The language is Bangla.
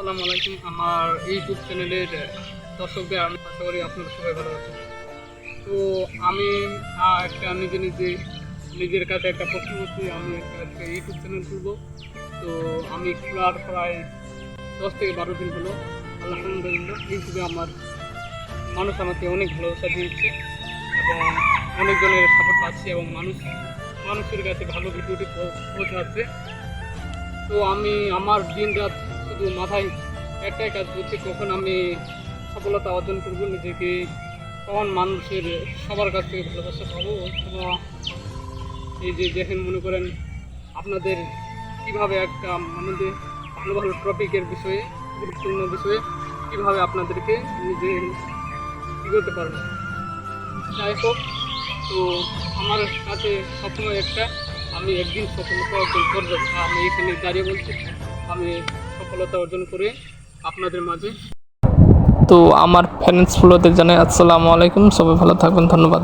আসসালামু আলাইকুম, আমার ইউটিউব চ্যানেলের দর্শকদের, আমি আশা করি আপনারা সবাই ভালো আছেন। তো আমি একটা নিজে নিজে নিজের কাছে একটা প্রশ্ন করছি, আমি একটা ইউটিউব চ্যানেল খুলবো। তো আমি খোলার প্রায় দশ থেকে বারো দিন হলো, আলহামদুলিল্লাহ, ইউটিউবে আমার মানুষ আমাকে অনেক ভালোবাসা দিয়েছে এবং অনেকজনের সাপোর্ট পাচ্ছি এবং মানুষ, মানুষের কাছে ভালো ভিডিওটি পৌঁছাচ্ছে। তো আমি আমার দিন রাত শুধু মাথায় একটাই কাজ করছি কখন আমি সফলতা অর্জন করব নিজেকে, কখন মানুষের সবার কাছ থেকে ভালোবাসা পাবো? অথবা এই যে দেখেন, মনে করেন আপনাদের কীভাবে একটা মানে ভালো ভালো টপিকের বিষয়ে, গুরুত্বপূর্ণ বিষয়ে কীভাবে আপনাদেরকে নিজে করতে পারব? যাই হোক, তো আমার কাছে সবসময় একটা, আমি একদিন সফলতা অর্জন করব। আমি এখানে দাঁড়িয়ে বলছি, আমি সফলতা অর্জন করে আপনাদের মাঝে। তো আমার ফ্যানেন্স ফলোদের জানাই আসসালামু আলাইকুম, সবাই ভালো থাকবেন, ধন্যবাদ।